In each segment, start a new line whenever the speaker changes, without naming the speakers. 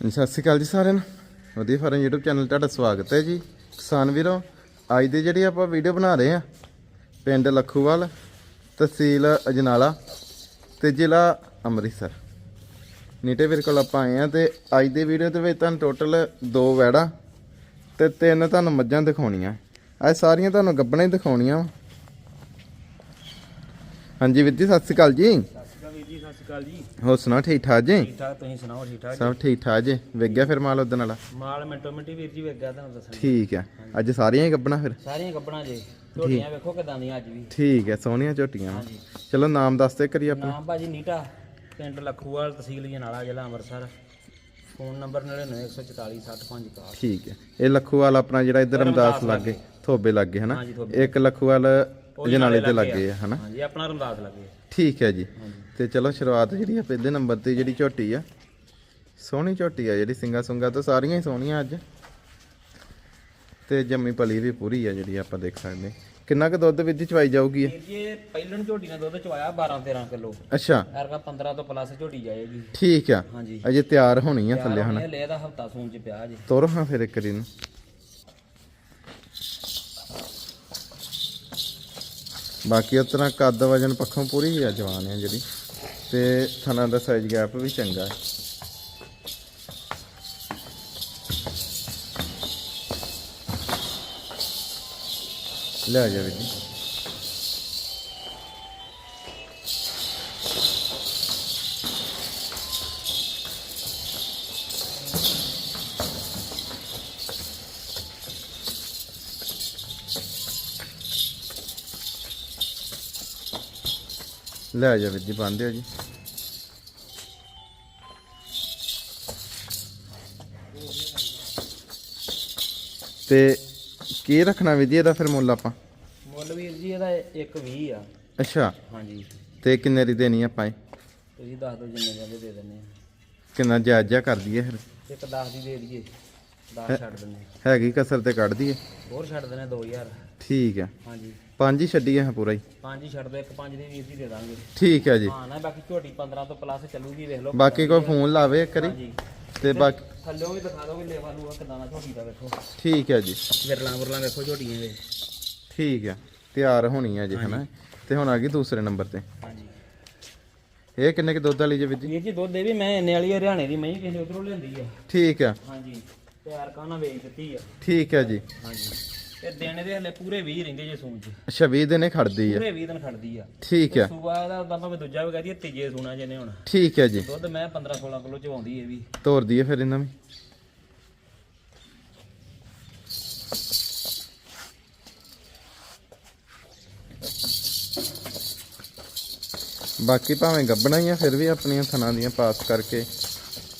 ਸਤਿ ਸ਼੍ਰੀ ਅਕਾਲ ਜੀ ਸਾਰਿਆਂ ਨੂੰ। ਵਧੀਆ ਫਾਰਮ YouTube ਚੈਨਲ ਤੁਹਾਡਾ ਸਵਾਗਤ ਹੈ ਜੀ। ਕਿਸਾਨ ਵੀਰੋ, ਅੱਜ ਦੀ ਜਿਹੜੀ ਆਪਾਂ ਵੀਡੀਓ ਬਣਾ ਰਹੇ ਆ ਪਿੰਡ ਲੱਖੂਵਾਲ, ਤਹਿਸੀਲ ਅਜਨਾਲਾ ਤੇ ਜ਼ਿਲ੍ਹਾ ਅੰਮ੍ਰਿਤਸਰ। ਨੀਟੇ ਵੀਰ ਕੋਲ ਆਪਾਂ ਆਏ ਆ ਤੇ ਅੱਜ ਦੀ ਵੀਡੀਓ ਦੇ ਵਿੱਚ ਤੁਹਾਨੂੰ ਟੋਟਲ ਦੋ ਵੈੜਾ ਤੇ ਤਿੰਨ ਤੁਹਾਨੂੰ ਮੱਝਾਂ ਦਿਖਾਉਣੀਆਂ। ਅੱਜ ਸਾਰੀਆਂ ਤੁਹਾਨੂੰ ਗੱਬਣਾ ਹੀ ਦਿਖਾਉਣੀਆਂ। ਵਾਂ। ਹਾਂਜੀ ਵੀਰ ਜੀ, ਸਤਿ ਸ਼੍ਰੀ ਅਕਾਲ ਜੀ।
ਅਕਾਲ ਜੀ
ਹੋਰ ਸੁਣਾ ਠੀਕ ਠਾਕ ਜੀ?
ਠੀਕ ਠਾਕ ਤੁਸੀਂ ਸੁਣਾਓ ਠੀਕ ਠਾਕ
ਸਭ ਠੀਕ ਠਾਕ ਜੀ? ਵਿਕ ਗਿਆ ਫਿਰ ਮਾਲ ਉਦਣ ਵਾਲਾ
ਮਾਲ ਮਿੰਟੋ ਮਿੰਟੀ ਵੀਰ ਜੀ ਵੇਗਾ ਤੁਹਾਨੂੰ ਦੱਸਣ
ਠੀਕ ਹੈ ਅੱਜ ਸਾਰੀਆਂ ਹੀ ਗੱਬਣਾ ਫਿਰ?
ਸਾਰੀਆਂ ਕੱਪੜਾਂ ਜੇ। ਝੋਟੀਆਂ ਵੇਖੋ ਕਿਦਾਂ ਦੀਆਂ ਅੱਜ ਵੀ।
ਠੀਕ ਹੈ ਸੋਹਣੀਆਂ ਝੋਟੀਆਂ ਚਲੋ ਨਾਮ ਦੱਸ ਦੇ ਕਰੀ ਆਪਣਾ।
ਨਾਮ ਭਾਜੀ ਨੀਟਾ ਪਿੰਡ ਲੱਖੂਵਾਲ ਤਹਿਸੀਲ ਜਨਾਲਾ ਜ਼ਿਲ੍ਹਾ ਅੰਮ੍ਰਿਤਸਰ। ਫੋਨ ਨੰਬਰ 9914466561
ਠੀਕ ਹੈ ਇਹ ਲੱਖੂਵਾਲ ਆਪਣਾ ਜਿਹੜਾ ਇੱਧਰ ਰਮਦਾਸ ਲੱਗੇ। ਥੋਬੇ ਲੱਗੇ ਹਨਾ। ਇੱਕ ਲੱਖੂਵਾਲ ਜਨਾਲੇ ਤੇ ਲੱਗੇ ਆ। ਹਨਾ?
ਹਾਂਜੀ ਆਪਣਾ ਰਮਦਾਸ ਲੱਗੇ
ਠੀਕ ਹੈ ਜੀ। ਤੇ ਚਲੋ ਸ਼ੁਰੂਆਤ ਜਿਹੜੀ ਆ ਪਹਿਲੇ ਨੰਬਰ ਤੇ ਜਿਹੜੀ ਝੋਟੀ ਆ ਸੋਹਣੀ ਝੋਟੀ ਆ ਜਿਹੜੀ ਸਿੰਗਾ ਸੁੰਗਾ ਤੋਂ ਸਾਰੀਆਂ ਹੀ ਸੋਹਣੀਆਂ ਅੱਜ। ਤੇ ਜੰਮੀ ਪਲੀ ਵੀ ਪੂਰੀ ਆ ਜਿਹੜੀ ਆਪਾਂ ਦੇਖ ਸਕਦੇ ਕਿੰਨਾ ਕੁ ਦੁੱਧ ਵਿੱਚ ਚਵਾਈ ਜਾਊਗੀ ਇਹ?
ਪਹਿਲਣ ਝੋਟੀ ਦੁੱਧ ਚਵਾਇਆ 12 13 ਕਿਲੋ।
ਅੱਛਾ।
ਐਰਗਾ 15 ਤੋਂ ਪਲੱਸ ਝੋਟੀ ਜਾਏਗੀ।
ਠੀਕ ਆ।
ਹਾਂਜੀ।
ਅਜੇ ਤਿਆਰ ਹੋਣੀ ਆ ਥੱਲੇ
ਇਹ ਲੈ ਦਾ ਹਫਤਾ ਸੂਨ ਚ ਪਿਆ ਜੀ
ਤੁਰ ਹਾਂ ਫਿਰ ਇੱਕ ਦਿਨ। ਬਾਕੀ ਉਸ ਤਰ੍ਹਾਂ ਕੱਦ ਵਜਨ ਪੱਖੋਂ ਪੂਰੀ ਆ ਜਵਾਨ ਹੈ ਜਿਹੜੀ। ਤੇ ਥਣਾ ਦਾ ਸਾਈਜ਼ ਗੈਪ ਵੀ ਚੰਗਾ ਹੈ। ਲੈ ਜਾ ਜੀ। ਲੈ ਜਾ ਵੀਰ ਜੀ ਬੰਦ ਦਿਓ ਜੀ। ਤੇ ਕੀ ਰੱਖਣਾ ਵੀਰ ਜੀ ਇਹਦਾ ਫਿਰ ਮੁੱਲ ਆਪਾਂ?
ਮੁੱਲ ਵੀਰ ਜੀ ਇਹਦਾ 120 ਆ।
ਅੱਛਾ।
ਹਾਂਜੀ।
ਤੇ ਕਿੰਨੇ ਦੀ ਦੇਣੀ ਆਪਾਂ ਇਹ?
ਤੁਸੀਂ ਦੱਸ ਦਿਓ ਜਿੰਨੇ ਜਾਂਦੇ ਦੇ ਦਿੰਨੇ ਆ।
ਕਿੰਨਾ ਜਾਇਜ਼ ਕਰ ਦਈਏ ਫਿਰ?
ਇੱਕ 10 ਦੀ ਦੇ ਦਈਏ। 10 ਛੱਡ ਦਿੰਨੇ।
ਹੈਗੀ ਕਸਰ ਤੇ ਕੱਢ ਦਈਏ।
ਹੋਰ ਛੱਡ ਦਿੰਨੇ 2000
ਠੀਕ ਹੈ
ਹਾਂਜੀ।
ਪੰਜ ਹੀ ਛੱਡੀਏ ਹਾਂ ਪੂਰਾ ਹੀ।
ਪੰਜ ਹੀ ਛੱਡ ਦੋ ਇੱਕ ਪੰਜ ਦੀ ਵੀਰ ਦੀ ਦੇ ਦਾਂਗੇ।
ਠੀਕ ਹੈ ਜੀ।
ਹਾਂ ਨਾ ਬਾਕੀ ਝੋਟੀ 15 ਤੋਂ ਪਲੱਸ ਚੱਲੂਗੀ ਵੇਖ ਲਓ।
ਬਾਕੀ ਕੋਈ ਫੋਨ ਲਾਵੇ
ਹਾਂਜੀ।
ਤੇ ਬਾਕੀ
ਥੱਲਿਓ ਵੀ ਦਿਖਾ ਦੋਗੇ ਲੇਵਾ ਲੂਆ ਕਿਦਾਂ ਦਾ ਝੋਟੀ ਦਾ ਵੇਖੋ।
ਠੀਕ ਹੈ ਜੀ।
ਵਿਰਲਾਂ ਵਰਲਾਂ ਵੇਖੋ ਝੋਟੀਆਂ ਦੇ।
ਠੀਕ ਹੈ ਤਿਆਰ ਹੋਣੀ ਹੈ ਜੀ ਹਨਾ? ਤੇ ਹੁਣ ਆ ਗਈ ਦੂਸਰੇ ਨੰਬਰ ਤੇ।
ਹਾਂਜੀ।
ਇਹ ਕਿੰਨੇ ਕਿ ਦੁੱਧ ਵਾਲੀ ਜੀ ਜੀ?
ਵੀਰ ਜੀ ਦੁੱਧ ਦੇ ਵੀ ਮੈਂ ਇੰਨੇ ਵਾਲੀ ਹਰਿਆਣੇ ਦੀ ਮਹੀਂ ਕਿਸੇ ਉਧਰੋਂ ਲੈਂਦੀ ਆ।
ਠੀਕ ਹੈ।
ਹਾਂਜੀ ਤਿਆਰ ਕਾਨਾ ਵੇਚ ਦਿੱਤੀ ਆ।
ਠੀਕ ਹੈ ਜੀ।
ਹਾਂਜੀ। ਤੇ ਦਿਨ ਦੇ ਹਲੇ ਪੂਰੇ 20 ਰਹਿੰਦੇ ਜੇ ਸੂਣ ਚ।
ਅੱਛਾ 20 ਦਿਨੇ ਖੜਦੀ ਹੈ
ਪੂਰੇ 20 ਦਿਨ ਖੜਦੀ ਆ।
ਠੀਕ ਹੈ
ਸੂਆ ਇਹਦਾ ਉਦਾਂ ਭਾਵੇਂ ਦੂਜਾ ਵੀ ਕਹਦੀ ਤੀਜੇ ਸੂਣਾ ਜਿਹਨੇ ਹੁਣ।
ਠੀਕ ਹੈ ਜੀ।
ਦੁੱਧ ਮੈਂ 15 16 ਕਿਲੋ ਚ ਆਉਂਦੀ ਇਹ ਵੀ।
ਤੋਰ ਦਈਏ ਫਿਰ ਇਹਨਾਂ ਵੀ ਬਾਕੀ ਭਾਵੇਂ ਗੱਬਣਾ ਹੀ ਆ ਫਿਰ ਵੀ ਆਪਣੀਆਂ ਥਣਾ ਦੀਆਂ ਪਾਸ ਕਰਕੇ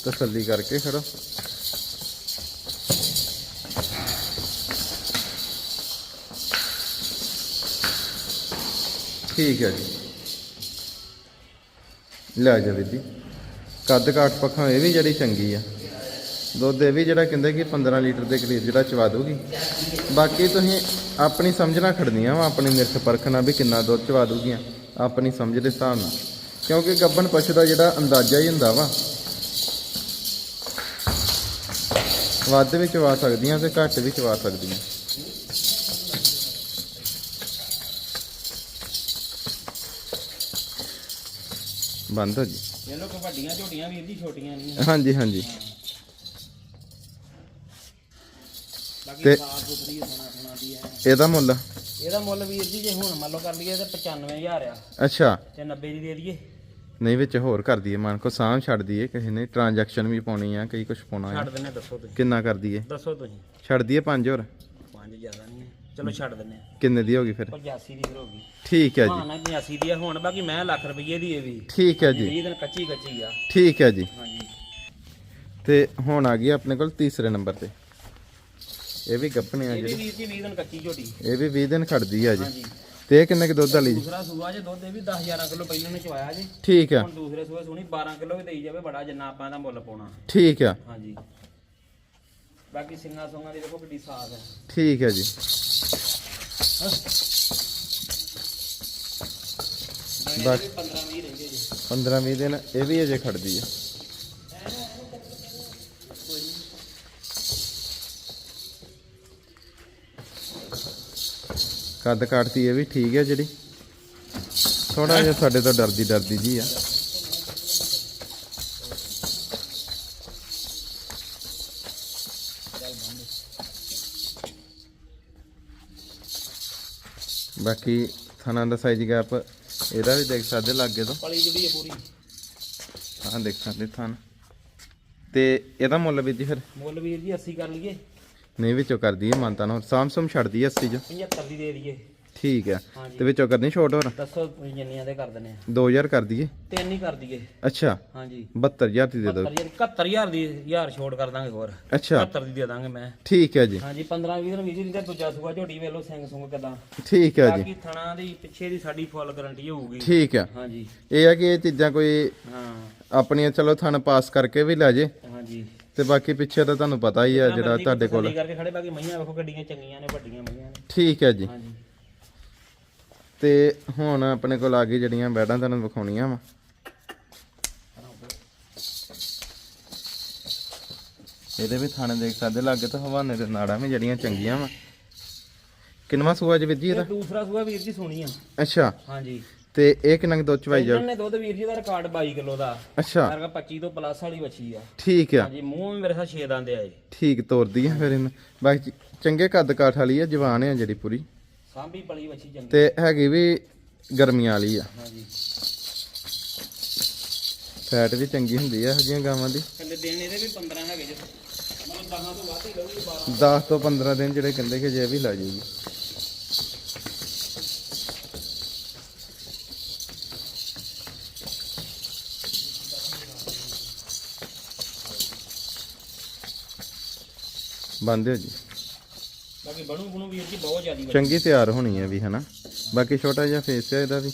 ਤਸੱਲੀ ਕਰਕੇ ਖੜੋ। ਠੀਕ ਹੈ ਜੀ। ਲੈ ਜਾ ਵੀਰ ਜੀ। ਕੱਦ ਕਾਠ ਪੱਖਾਂ, ਇਹ ਵੀ ਜਿਹੜੀ ਚੰਗੀ ਆ। ਦੁੱਧ ਇਹ ਵੀ ਜਿਹੜਾ ਕਹਿੰਦੇ ਕਿ 15 ਲੀਟਰ ਦੇ ਕਰੀਬ ਜਿਹੜਾ ਚਵਾ ਦੂਗੀ ਬਾਕੀ ਤੁਸੀਂ ਆਪਣੀ ਸਮਝ ਨਾਲ ਖੜਨੀਆਂ ਵਾ, ਆਪਣੀ ਨਿਰਖ ਪਰਖਣਾ ਵੀ ਕਿੰਨਾ ਦੁੱਧ ਚਵਾ ਦੂਗੀਆਂ ਆਪਣੀ ਸਮਝ ਦੇ ਹਿਸਾਬ ਨਾਲ। ਕਿਉਂਕਿ ਗੱਬਣ ਪਸ਼ੂ ਦਾ ਜਿਹੜਾ ਅੰਦਾਜ਼ਾ ਹੀ ਹੁੰਦਾ ਵਾ, ਵੱਧ ਵੀ ਚਵਾ ਸਕਦੀਆਂ ਤੇ ਘੱਟ ਵੀ ਚਵਾ ਸਕਦੀਆਂ। ਬੰਦ ਹੋ ਜੀ।
ਇਹ ਲੋਕ ਵੱਡੀਆਂ ਝੋਟੀਆਂ ਵੀਰ ਜੀ ਛੋਟੀਆਂ ਨਹੀਂ
ਹਾਂਜੀ ਹਾਂਜੀ।
ਬਾਕੀ
ਤੇ-
ਸਾਫ਼ ਸੁਥਰੀ ਸੋਨਾ ਸੋਨਾ ਦੀ ਹੈ।
ਇਹਦਾ ਮੁੱਲ?
ਇਹਦਾ ਮੁੱਲ ਵੀਰ ਜੀ ਜੇ ਹੁਣ ਮੰਨ ਲਓ ਕਰ ਲਈਏ ਤਾਂ 95000 ਆ।
ਅੱਛਾ।
ਤੇ 90 ਦੀ ਦੇ ਦਈਏ।
ਨਹੀਂ ਵਿੱਚ ਹੋਰ ਕਰ ਦਈਏ ਮਨ ਕੋ ਸਾਂਭ ਛੱਡ ਦਈਏ ਕਿਸੇ ਨੇ ਟ੍ਰਾਂਜੈਕਸ਼ਨ ਵੀ ਪਾਉਣੀ ਆ ਕਈ ਕੁਝ ਪਾਉਣਾ ਆ।
ਛੱਡ ਦਿੰਨੇ ਦੱਸੋ ਤੁਸੀਂ।
ਕਿੰਨਾ ਕਰ ਦਈਏ?
ਦੱਸੋ ਤੁਸੀਂ।
ਛੱਡ ਦਈਏ ਪੰਜ ਹੋਰ?
ਪੰਜ ਜ਼ਿਆਦਾ ਨਹੀਂ। ਚਲੋ ਛੱਡ ਦਿੰਨੇ
ਕਿੰਨੇ ਦੀ ਹੋਗੀ ਫਿਰ?
85 ਦੀ ਫਿਰ ਹੋ ਗਈ।
ਠੀਕ ਹੈ
ਹਾਂ
ਜੀ
ਨਾ 85 ਦੀ ਆ ਹੁਣ ਬਾਕੀ ਮੈਂ ਲੱਖ ਰੁਪਏ ਦੀ ਇਹ ਵੀ।
ਠੀਕ ਹੈ ਜੀ।
20 ਦਿਨ ਕੱਚੀ ਕੱਚੀ ਆ।
ਠੀਕ ਹੈ ਜੀ।
ਹਾਂਜੀ।
ਤੇ ਹੁਣ ਆ ਗਈ ਆਪਣੇ ਕੋਲ ਤੀਸਰੇ ਨੰਬਰ ਤੇ। ਇਹ ਵੀ ਗੱਪਣੇ ਆ
ਇਹ ਵੀ
ਜਿਹੜੀ
ਵੀਰ ਜੀ 20 ਦਿਨ ਕੱਚੀ ਝੋਟੀ।
ਇਹ ਵੀ 20 ਦਿਨ ਖੜਦੀ ਆ ਜੀ।
ਹਾਂਜੀ।
ਤੇ ਇਹ ਕਿੰਨੇ ਕਿ ਦੁੱਧ ਵਾਲੀ ਜੀ?
ਦੂਸਰਾ ਸੂਆ ਜੇ ਦੁੱਧ ਇਹ ਵੀ 10 11 ਕਿਲੋ ਪਹਿਲਾਂ ਨੇ ਚਵਾਇਆ ਜੀ।
ਠੀਕ ਆ।
ਹੁਣ ਦੂਸਰੇ ਸੂਏ ਸੁਣੀ 12 ਕਿਲੋ ਵੀ ਦੇਈ ਜਾਵੇ ਬੜਾ ਜਿੰਨਾ ਆਪਾਂ ਇਹਦਾ ਮੁੱਲ ਪਾਉਣਾ।
ਠੀਕ ਆ।
ਹਾਂਜੀ। ਬਾਕੀ ਸਿੰਘਾਂ ਸੰਗਾਂ ਦੀ ਦੇਖੋ ਕਿੱਡੀ ਸਾਗ ਹੈ।
ਠੀਕ ਹੈ ਜੀ।
ਬਾਕੀ 15 20
ਦਿਨ ਇਹ ਵੀ ਅਜੇ ਖੜਦੀ ਹੈ ਕੱਦ ਕਾਟਦੀ ਇਹ ਵੀ ਠੀਕ ਹੈ ਜਿਹੜੀ। ਥੋੜਾ ਜਿਹਾ ਸਾਡੇ ਤੋਂ ਡਰਦੀ ਡਰਦੀ ਜੀ ਆ। ਬਾਕੀ ਥਣਾ ਦਾ ਸਾਈਜ਼ ਗੈਪ ਇਹਦਾ ਵੀ ਦੇਖ ਸਕਦੇ ਲੱਗੇ ਤੋਂ।
ਪਲੀ ਜਿਹੜੀ ਹੈ ਪੂਰੀ।
ਆਹ ਦੇਖ ਸਕਦੇ ਥਣ। ਤੇ ਇਹਦਾ ਮੁੱਲ ਵੀ ਜੀ ਫਿਰ?
ਮੁੱਲ ਵੀਰ ਜੀ 80 ਕਰ ਲਈਏ।
ਨਹੀਂ ਵਿੱਚੋਂ ਕਰਦੀ ਹੈ ਮਾਨਤਾ ਨੂੰ ਸਾਮਸਮ ਛੱਡਦੀ ਹੈ 80 ਚ।
75 ਦੀ ਦੇ ਦਈਏ।
ਠੀਕ ਹੈ।
ਹਾਂਜੀ।
ਤੇ ਵਿੱਚੋਂ ਕਰਨੀ ਛੋਟ ਹੋਰ?
ਦੱਸੋ ਜਿੰਨੀਆਂ ਦੇ ਕਰ ਦਿੰਨੇ ਆ।
2000 ਕਰ ਦਈਏ?
ਤਿੰਨ ਹੀ ਕਰ ਦਈਏ।
ਅੱਛਾ।
ਹਾਂਜੀ।
72000 ਦੀ ਦੇ ਦਿਓ।
71000 ਦੀ ਹਜ਼ਾਰ ਛੋੜ ਕਰ ਦਾਂਗੇ ਹੋਰ।
ਅੱਛਾ।
70 ਦੀ ਦੇ ਦਾਂਗੇ ਮੈਂ।
ਠੀਕ ਹੈ ਜੀ।
ਹਾਂਜੀ 15 20 ਦਿਨ ਵੀਰ ਜੀ ਦਾ ਦੂਜਾ ਸੂਆ ਝੋਟੀ ਵੇਲੋ ਸਿੰਘ ਸੁੰਗ ਕਿਦਾਂ।
ਠੀਕ ਹੈ ਜੀ।
ਬਾਕੀ ਥਣਾ ਦੀ ਪਿੱਛੇ ਦੀ ਸਾਡੀ ਫੁੱਲ ਗਾਰੰਟੀ ਹੋਊਗੀ।
ਠੀਕ ਹੈ।
ਹਾਂਜੀ।
ਇਹ ਹੈ ਕਿ ਇਹ ਚੀਜ਼ਾਂ ਕੋਈ
ਹਾਂ।
ਆਪਣੀਆਂ ਚਲੋ ਥਣ ਪਾਸ ਕਰਕੇ ਵੀ ਲੈ ਜੇ।
ਹਾਂਜੀ।
ਤੇ ਬਾਕੀ ਪਿੱਛੇ ਤਾਂ ਤੁਹਾਨੂੰ ਪਤਾ ਹੀ ਆ ਜਿਹੜਾ ਤੁਹਾਡੇ ਕੋਲ।
ਤਸੱਲੀ ਕਰਕੇ ਖੜੇ ਬਾਕੀ ਮਈਆਂ ਵੇਖੋ ਗੱਡੀਆਂ ਚੰਗੀਆਂ ਨੇ ਵੱਡੀਆਂ ਮਈਆਂ ਨੇ।
ਠੀਕ ਹੈ ਜੀ।
ਹਾਂਜੀ।
ਤੇ ਹੁਣ ਆਪਣੇ ਕੋਲ ਆ ਗਈ ਜਿਹੜੀਆਂ ਬੈਡਾਂ ਤੁਹਾਨੂੰ ਵਿਖਾਉਣੀਆਂ ਵਾ। ਇਹਦੇ ਵੀ ਥਾਣੇ ਦੇਖ ਸਕਦੇ ਲੱਗੇ ਤਾਂ ਹਵਾਨੇ ਦੇ ਨਾੜਾਂ ਵੀ ਜਿਹੜੀਆਂ ਚੰਗੀਆਂ ਵਾ। ਕਿੰਨਵਾ ਸੂਆ ਜੀ ਵੀਰ ਜੀ ਇਹਦਾ?
ਦੂਸਰਾ ਸੂਆ ਵੀਰ ਜੀ ਸੋਣੀ ਆ।
ਅੱਛਾ।
ਹਾਂਜੀ।
ਤੇ ਇਹ ਕਿੰਨਾ ਦੁੱਧ ਚ ਪਾਈ ਜਾ
ਇਹਨਾਂ ਦੁੱਧ ਵੀਰ ਜੀ ਦਾ ਰਿਕਾਰਡ 22 ਕਿਲੋ ਦਾ।
ਅੱਛਾ।
ਸਰਗਾ 25 ਤੋਂ ਪਲੱਸ ਵਾਲੀ ਬੱਚੀ ਆ।
ਠੀਕ ਆ।
ਹਾਂਜੀ ਮੂੰਹ ਵੀ ਮੇਰੇ ਸਾਹ ਛੇ ਦੰਦ ਆਏ
ਠੀਕ ਤੋਰਦੀ ਆ ਫਿਰ ਇਹਨੂੰ। ਬਾਕੀ ਚੰਗੇ ਕੱਦ ਕਾਠ ਵਾਲੀ ਆ ਜਵਾਨ ਆ ਜਿਹੜੀ ਪੂਰੀ।
ਸਾਂਭੀ ਪਲੀ ਬੱਚੀ ਚੰਗੀ।
ਤੇ ਹੈਗੀ ਵੀ ਗਰਮੀਆਂ ਵਾਲੀ ਆ।
ਹਾਂਜੀ।
ਫੈਟ ਵੀ ਚੰਗੀ ਹੁੰਦੀ ਆ ਇਹੋ ਜਿਹੀਆਂ ਗਾਵਾਂ ਦੀ।
ਕਹਿੰਦੇ ਦਿਨ ਇਹਦੇ ਵੀ 15 ਹੈਗੇ ਜੇ। ਮਤਲਬ 10 ਤੋਂ ਵੱਧ ਹੀ 12
10 ਤੋਂ 15 ਦਿਨ ਜਿਹੜੇ ਕਹਿੰਦੇ ਕਿ ਜੇ ਵੀ ਲੱਗ ਜੂਗੀ ਬੰਦੇ ਜੀ।
ਬਾਕੀ ਬਣੂ ਬਣੂ ਵੀਰ ਜੀ ਬਹੁਤ ਜ਼ਿਆਦੀ
ਚੰਗੀ ਤਿਆਰ ਹੋਣੀ ਹੈ ਵੀ ਹਨਾ? ਬਾਕੀ ਛੋਟਾ ਜਿਹਾ ਫੇਸ ਹੈ ਇਹਦਾ ਵੀ।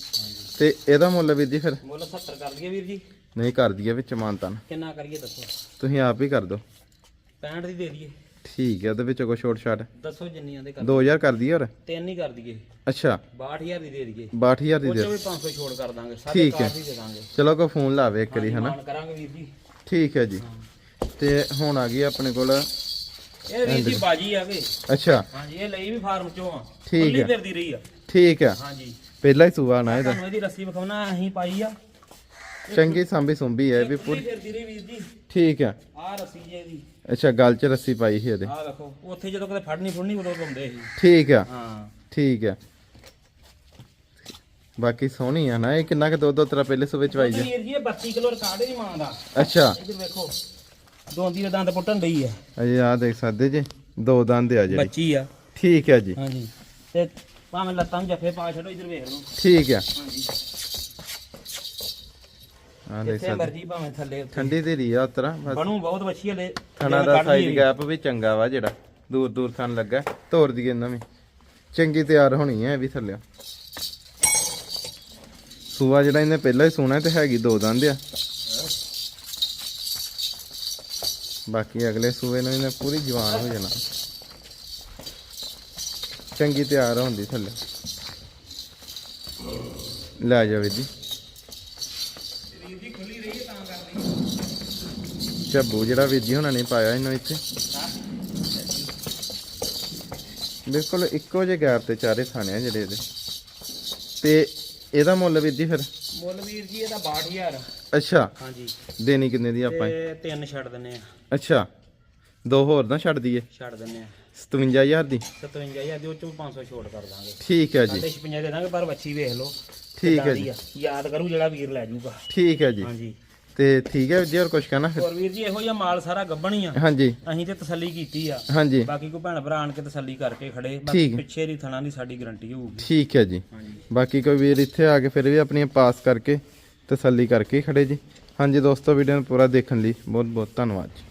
ਤੇ ਇਹਦਾ ਮੁੱਲ ਵੀ ਜੀ ਫਿਰ?
ਮੁੱਲ 70 ਕਰ ਦਈਏ ਵੀਰ ਜੀ।
ਨਹੀਂ ਕਰ ਦਈਏ ਵਿੱਚ ਮਾਨਤਨ।
ਕਿੰਨਾ ਕਰੀਏ ਦੱਸੋ?
ਤੁਸੀਂ ਆਪ ਹੀ ਕਰ ਦਿਓ।
65 ਦੀ ਦੇ ਦਈਏ।
ਠੀਕ ਹੈ ਉਹਦੇ ਵਿੱਚ ਕੋਈ ਛੋਟ ਛਾਟ
ਦੱਸੋ ਜਿੰਨੀਆਂ ਦੇ ਕਰ
2000 ਕਰ ਦਈਏ ਹੋਰ?
ਤਿੰਨ ਹੀ ਕਰ ਦਈਏ।
ਅੱਛਾ।
62000 ਦੀ ਦੇ ਦਈਏ।
62000 ਦੀ
ਉਹ
ਦੇ
ਚੋਂ ਵੀ 500 ਛੋੜ ਕਰ ਦਾਂਗੇ। ਕਾਰਡ ਹੀ। ਦੇ ਦਾਂਗੇ।
ਚਲੋ ਕੋਈ ਫੋਨ ਲਾਵੇ ਇੱਕ ਵਾਰੀ ਹਨਾ?
ਕਰਾਂਗੇ ਵੀਰ ਜੀ।
ਠੀਕ ਹੈ ਜੀ। ਤੇ ਹੁਣ ਆ ਗਈ ਆਪਣੇ ਕੋਲ
ਇਹ ਵੀਰ ਜੀ ਬਾਜੀ ਆ ਵੇ।
ਅੱਛਾ।
ਹਾਂਜੀ ਇਹ ਲਈ ਵੀ ਫਾਰਮ ਚੋਂ ਆ।
ਠੀਕ
ਖੁੱਲੀ
ਹੈ।
ਫਿਰਦੀ ਰਹੀ ਆ।
ਠੀਕ ਹੈ
ਹਾਂਜੀ।
ਪਹਿਲਾ ਹੀ ਸੂਆ ਨਾ ਇਹਦਾ।
ਤੁਹਾਨੂੰ ਇਹਦੀ ਰੱਸੀ ਵਿਖਾਉਣਾ ਅਸੀਂ ਪਾਈ ਆ।
ਚੰਗੀ ਸਾਂਭੀ ਸੁੰਭੀ ਹੈ ਵੀ
ਖੁੱਲੀ
ਪੂਰੀ।
ਫਿਰਦੀ ਰਹੀ ਵੀਰ ਜੀ।
ਠੀਕ ਹੈ
ਆਹ ਰੱਸੀ ਜੇ ਇਹਦੀ।
ਅੱਛਾ ਗਲ 'ਚ ਰੱਸੀ ਪਾਈ ਸੀ ਇਹਦੇ।
ਆਹ ਵੇਖੋ ਉੱਥੇ ਜਦੋਂ ਕਦੇ ਫੜਨੀ ਫੁੜਨੀ ਉਦੋਂ ਲਾਉਂਦੇ ਸੀ।
ਠੀਕ ਹੈ
ਹਾਂ।
ਠੀਕ ਹੈ ਬਾਕੀ ਸੋਹਣੀ ਆ ਨਾ ਇਹ ਕਿੰਨਾ ਕੁ ਦੁੱਧ ਉਤਰਾ ਪਹਿਲੇ ਸੂਬੇ ਚ ਪਾਈ ਜੀ।
ਵੀਰ ਜੀ ਇਹ 32 ਕਿਲੋ ਰਿਕਾਰਡ ਹੀ ਮਾਂ ਦਾ।
ਅੱਛਾ।
ਇੱਧਰ ਵੇਖੋ। ਦੋਂਦੀ ਦੇ ਦੰਦ ਪੁੱਟਣ ਡਈ ਆ।
ਅਜੇ ਆ ਦੇਖ ਸਕਦੇ ਜੀ ਦੋ ਦੰਦ ਆ ਜਿਹੜੀ।
ਬੱਚੀ ਆ।
ਠੀਕ ਹੈ ਜੀ।
ਹਾਂਜੀ। ਤੇ ਭਾਵੇਂ ਲੱਤਾਂ ਨੂੰ ਜੱਫੇ ਪਾ ਛੱਡੋ ਇੱਧਰ ਵੇਖ ਲਓ।
ਠੀਕ ਹੈ
ਹਾਂਜੀ।
ਆ ਦੇਖ
ਜਿੱਥੇ
ਸਕਦੇ।
ਮਰਜ਼ੀ ਭਾਵੇਂ ਥੱਲੇ ਉੱਥੇ
ਠੰਡੀ ਦੇ ਰਹੀ ਆ ਉਤਰਾ ਬਸ।
ਬਣੂ ਬਹੁਤ ਵੱਛੀ ਹਲੇ
ਥਣਾ ਦਾ ਸਾਈਜ਼ ਗੈਪ ਵੀ ਚੰਗਾ ਵਾ ਜਿਹੜਾ। ਦੂਰ ਦੂਰ ਥਣ ਲੱਗਾ। ਤੋਰ ਦੀ ਇਹਨਾਂ ਵੀ ਚੰਗੀ ਤਿਆਰ ਹੋਣੀ ਹੈ ਇਹ ਵੀ ਥੱਲੇ। ਸੂਆ ਜਿਹੜਾ ਇਹਨੇ ਪਹਿਲਾਂ ਹੀ ਸੋਣਾ ਤੇ ਹੈਗੀ ਦੋ ਦੰਦ ਆ। ਬਾਕੀ ਅਗਲੇ ਸੂਏ ਨੂੰ ਇਹਨੇ ਪੂਰੀ ਜਵਾਨ ਹੋ ਜਾਣਾ। ਚੰਗੀ ਤਿਆਰ ਹੁੰਦੀ ਥੱਲੇ। ਲੈ ਜਾ ਵੀਰ ਜੀ। ਝੱਬੂ ਜਿਹੜਾ ਵੀਰ ਹੋਣਾ ਨਹੀਂ ਪਾਇਆ ਇਹਨੂੰ ਇੱਥੇ। ਬਿਲਕੁਲ ਇੱਕੋ ਜਿਹੇ ਗੈਪ ਤੇ ਚਾਰੇ ਥਾਣੇ ਆ ਜਿਹੜੇ ਇਹਦੇ। ਤੇ ਇਹਦਾ ਮੁੱਲ ਵੀਰ ਫਿਰ?
ਮੁੱਲ ਵੀਰ ਜੀ ਇਹਦਾ 62000
ਅੱਛਾ।
ਹਾਂਜੀ।
ਦੇਣੀ ਕਿੰਨੇ ਦੀ ਆਪਾਂ?
ਤੇ ਤਿੰਨ ਛੱਡ ਦਿੰਨੇ ਆ।
ਅੱਛਾ। ਦੋ ਹੋਰ ਨਾ ਛੱਡ ਦਈਏ?
ਛੱਡ ਦਿੰਨੇ ਆ।
57000 ਦੀ?
57000 ਦੇ ਉਹ ਚੋਂ 500 ਛੋੜ ਕਰ ਦਾਂਗੇ।
ਠੀਕ ਹੈ ਜੀ।
ਸਾਡੇ 56 ਦੇ ਦਾਂਗੇ ਪਰ ਵੱਛੀ ਵੇਖ ਲਓ।
ਠੀਕ ਹੈ ਜੀ।
ਯਾਦ ਕਰੂ ਜਿਹੜਾ ਵੀਰ ਲੈ ਜਾਊਗਾ।
ਠੀਕ ਹੈ ਜੀ।
ਹਾਂਜੀ।
ਤੇ ਠੀਕ ਹੈ ਜੀ ਹੋਰ ਕੁਝ ਕਹਿਣਾ? ਫਿਰ
ਹੋਰ ਵੀਰ ਜੀ ਇਹੋ ਜਿਹਾ ਮਾਲ ਸਾਰਾ ਗੱਬਣ ਹੀ ਆ।
ਹਾਂਜੀ।
ਅਸੀਂ ਤੇ ਤਸੱਲੀ ਕੀਤੀ ਆ।
ਹਾਂਜੀ।
ਬਾਕੀ ਕੋਈ ਭੈਣ ਭਰਾ ਆਣ ਕੇ ਤਸੱਲੀ ਕਰਕੇ ਖੜੇ
ਠੀਕ
ਬਾਕੀ
ਹੈ।
ਪਿੱਛੇ ਦੀ ਥਣਾ ਦੀ ਸਾਡੀ ਗਾਰੰਟੀ ਹੋਊਗੀ।
ਠੀਕ ਹੈ ਜੀ। ਬਾਕੀ ਕੋਈ ਵੀਰ ਇੱਥੇ ਆ ਕੇ ਫਿਰ ਵੀ ਆਪਣੀਆਂ ਪਾਸ ਕਰਕੇ ਤਸੱਲੀ ਕਰਕੇ ਖੜੇ ਜੀ। ਹਾਂਜੀ ਦੋਸਤੋ ਵੀਡੀਓ ਨੂੰ ਪੂਰਾ ਦੇਖਣ ਲਈ ਬਹੁਤ ਬਹੁਤ ਧੰਨਵਾਦ ਜੀ।